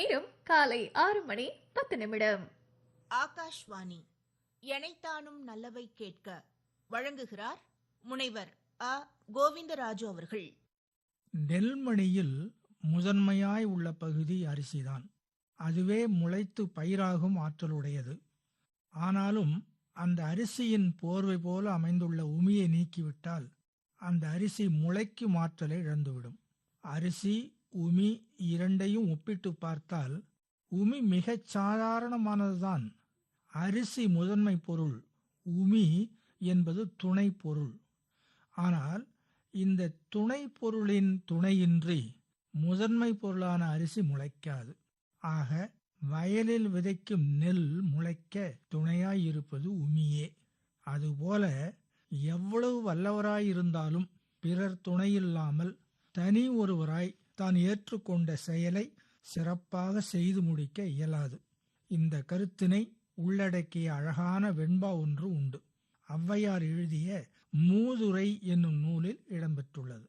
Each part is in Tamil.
நேரம் காலை ஆறு மணி பத்து நிமிடம். ஆகாஷ்வாணி எனைத்தானும் நல்லவை கேட்க வழங்குகிறார் முனைவர் அ. கோவிந்தராஜு அவர்கள். நெல்மணியில் முதன்மையாய் உள்ள பகுதி அரிசிதான். அதுவே முளைத்து பயிராகும் ஆற்றலுடையது. ஆனாலும் அந்த அரிசியின் போர்வை போல அமைந்துள்ள உமியை நீக்கிவிட்டால் அந்த அரிசி முளைக்கும் ஆற்றலை இழந்துவிடும். அரிசி உமி இரண்டையும் ஒப்பிட்டு பார்த்தால் உமி மிகச் சாதாரணமானதுதான். அரிசி முதன்மை பொருள் உமி என்பது துணை பொருள். ஆனால் இந்த துணை பொருளின் துணையின்றி முதன்மை பொருளான அரிசி முளைக்காது. ஆக வயலில் விதைக்கும் நெல் முளைக்க துணையாயிருப்பது உமியே. அதுபோல எவ்வளவு வல்லவராயிருந்தாலும் பிறர் துணையில்லாமல் தனி ஒருவராய் தான் ஏற்றுக்கொண்ட செயலை சிறப்பாக செய்து முடிக்க இயலாது. இந்த கருத்தினை உள்ளடக்கிய அழகான வெண்பா ஒன்று உண்டு. ஔவையார் எழுதிய மூதுரை என்னும் நூலில் இடம்பெற்றுள்ளது.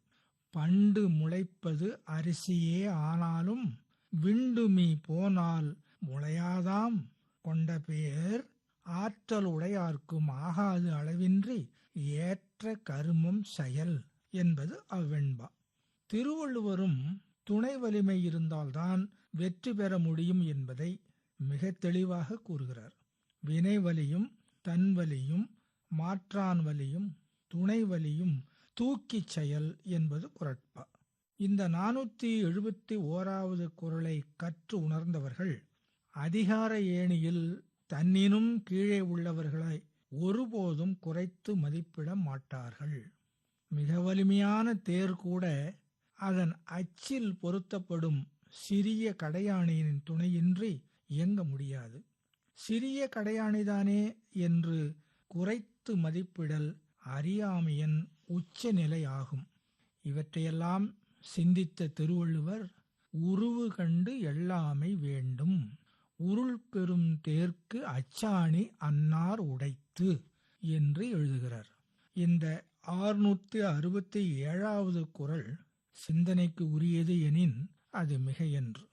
பண்டு முளைப்பது அரிசியே ஆனாலும் விண்டுமி போனால் முளையாதாம் கொண்ட பேர் ஆற்றலுடையார்க்கும் ஆகாது அளவின்றி ஏற்ற கருமம் செயல் என்பது அவ்வெண்பா. திருவள்ளுவரும் துணை வலிமை இருந்தால்தான் வெற்றி பெற முடியும் என்பதை மிக தெளிவாக கூறுகிறார். வினை வலியும் தன் வலியும் மாற்றான் வலியும் துணை வலியும் தூக்கிச் செயல் என்பது குரட்பா இந்த நானூற்றி எழுபத்தி ஓராவது குரலை கற்று உணர்ந்தவர்கள் அதிகார ஏணியில் தன்னினும் கீழே உள்ளவர்களை ஒருபோதும் குறைத்து மதிப்பிட மாட்டார்கள். மிக வலிமையான தேர் கூட அதன் அச்சில் பொருத்தப்படும் சிறிய கடையாணியின் துணையின்றி இயங்க முடியாது. சிறிய கடையாணிதானே என்று குறைத்து மதிப்பிடல் அறியாமையின் உச்ச நிலை ஆகும் இவற்றையெல்லாம் சிந்தித்த திருவள்ளுவர் உருவு கண்டு எல்லாமை வேண்டும் உருள் பெறும் தேர்க்கு அச்சாணி அன்னார் உடைத்து என்று எழுதுகிறார். இந்த ஆறுநூத்தி அறுபத்தி ஏழாவது குரல் சிந்தனைக்கு உரியது எனின் அது மிக என்று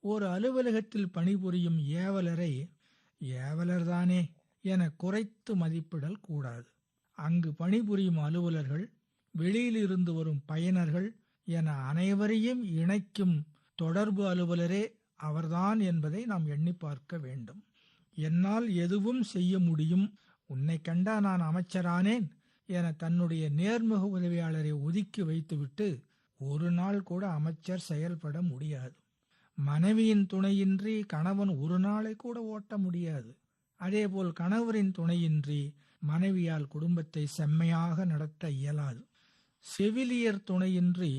ஒரு அலுவலகத்தில் பணிபுரியும் ஏவலரை ஏவலர்தானே என குறைத்து மதிப்பிடல் கூடாது. அங்கு பணிபுரியும் அலுவலர்கள் வெளியிலிருந்து வரும் பயனர்கள் என அனைவரையும் இணைக்கும் தொடர்பு அலுவலரே அவர்தான் என்பதை நாம் எண்ணி பார்க்க வேண்டும். என்னால் எதுவும் செய்ய முடியும். உன்னை கண்டா நான் அமைச்சரானேன் என தன்னுடைய நேர்முக உதவியாளரை ஒதுக்கி வைத்துவிட்டு ஒரு நாள் கூட அமைச்சர் செயல்பட முடியாது. மனைவியின் துணையின்றி கணவன் ஒரு நாளை கூட ஓட்ட முடியாது. அதேபோல் கணவரின் துணையின்றி மனைவியால் குடும்பத்தை செம்மையாக நடத்த இயலாது. செவிலியர் துணையின்றி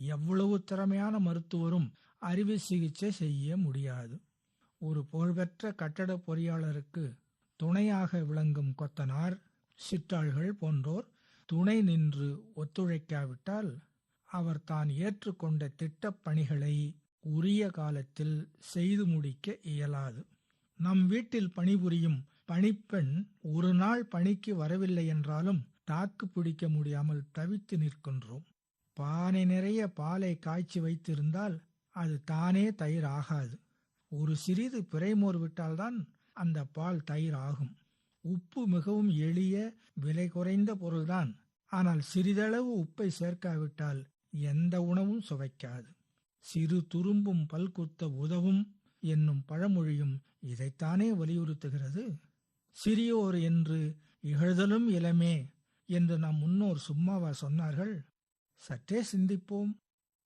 எவ்வளவு திறமையான மருத்துவரும் அறுவை சிகிச்சை செய்ய முடியாது. ஒரு புகழ்பெற்ற கட்டட பொறியாளருக்கு துணையாக விளங்கும் கொத்தனார் சிற்றாள்கள் போன்றோர் துணை நின்று ஒத்துழைக்காவிட்டால் அவர் தான் ஏற்றுக்கொண்ட திட்டப்பணிகளை உரிய காலத்தில் செய்து முடிக்க இயலாது. நம் வீட்டில் பணிபுரியும் பணிப்பெண் ஒரு நாள் பணிக்கு வரவில்லை என்றாலும் தாக்கு பிடிக்க முடியாமல் தவித்து நிற்கின்றோம். பானை நிறைய பாலை காய்ச்சி வைத்திருந்தால் அது தானே தயிர் ஆகாது ஒரு சிறிது பிறைமோர் விட்டால்தான் அந்த பால் தயிர் ஆகும் உப்பு மிகவும் எளிய விலை குறைந்த பொருள்தான். ஆனால் சிறிதளவு உப்பை சேர்க்காவிட்டால் எந்த உணவும் சுவைக்காது. சிறு துரும்பும் பல்குத்த உதவும் என்னும் பழமொழியும் இதைத்தானே வலியுறுத்துகிறது? சிறியோர் என்று இகழ்தலும் இளமே என்று நம் முன்னோர் சும்மாவா சொன்னார்கள்? சற்றே சிந்திப்போம்.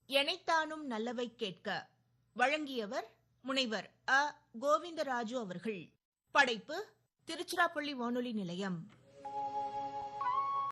எனைத்தானும் நல்லவை கேட்க வழங்கியவர் முனைவர் அ. கோவிந்தராஜு அவர்கள். படைப்பு திருச்சிராப்பள்ளி வானொலி நிலையம்.